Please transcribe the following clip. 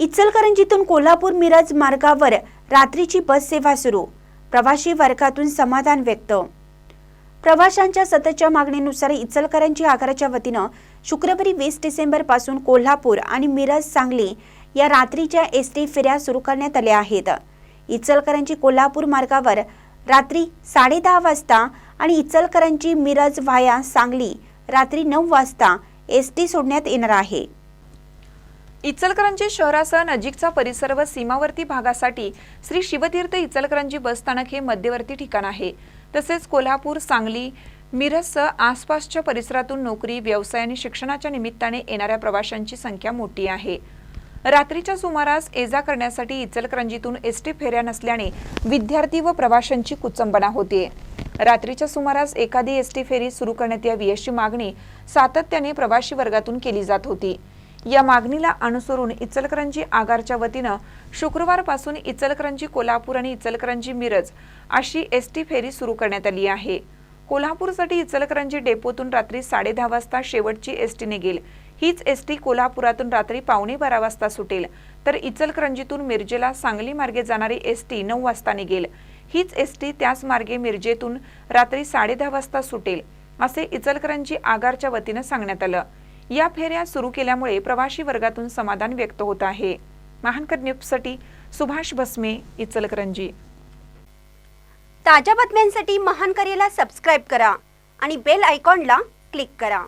इचलकरंजीतून कोल्हापूर मिरज मार्गावर रात्रीची बस सेवा सुरू. प्रवासी वर्गातून समाधान व्यक्त. प्रवाशांच्या सततच्या मागणीनुसार इचलकरंजी आगाराच्या वतीनं शुक्रवारी वीस डिसेंबरपासून कोल्हापूर आणि मिरज सांगली या रात्रीच्या एस टी फेऱ्या सुरू करण्यात आल्या आहेत. इचलकरंजी कोल्हापूर मार्गावर रात्री साडेदहा वाजता आणि इचलकरंजी मिरज व्हाया सांगली रात्री नऊ वाजता एस टी सोडण्यात येणार आहे. इचलकरंजी शहरासह नजीकचा परिसर व सीमावर्ती भागासाठी श्री शिवतीर्थ इचलकरंजी बसस्थानक हे मध्यवर्ती ठिकाण आहे. तसेच कोल्हापूर सांगली मिरजसह आसपासच्या परिसरातून नोकरी व्यवसाय आणि शिक्षणाच्या निमित्ताने येणाऱ्या प्रवाशांची संख्या मोठी आहे. रात्रीच्या सुमारास एजा करण्यासाठी इचलकरंजीतून एस टी फेऱ्या नसल्याने विद्यार्थी व प्रवाशांची कुचंबना होते. रात्रीच्या सुमारास एखादी एस टी फेरी सुरू करण्यात यावी अशी मागणी सातत्याने प्रवाशी वर्गातून केली जात होती. या मागणीला अनुसरून इचलकरंजी आगारच्या वतीनं शुक्रवारपासून इचलकरंजी कोल्हापूर आणि इचलकरंजी मिरज अशी एस टी फेरी सुरू करण्यात आली आहे. कोल्हापूरसाठी इचलकरंजी डेपोतून रात्री साडेदहा वाजता शेवटची एस टी निघेल. हीच एस टी कोल्हापुरातून रात्री पावणे बारा वाजता सुटेल. तर इचलकरंजीतून मिरजेला सांगली मार्गे जाणारी एसटी नऊ वाजता निघेल. हीच एस टी त्याच मार्गे मिरजेतून रात्री साडेदहा वाजता सुटेल असे इचलकरंजी आगारच्या वतीनं सांगण्यात आलं. या फेऱ्या सुरू केल्यामुळे प्रवासी वर्गातून समाधान व्यक्त होत आहे. महानकर न्यूजसाठी सुभाष भस्मे इचलकरंजी. ताज्या बातम्यांसाठी महानकरेला सबस्क्राईब करा आणि बेल आयकॉनला क्लिक करा.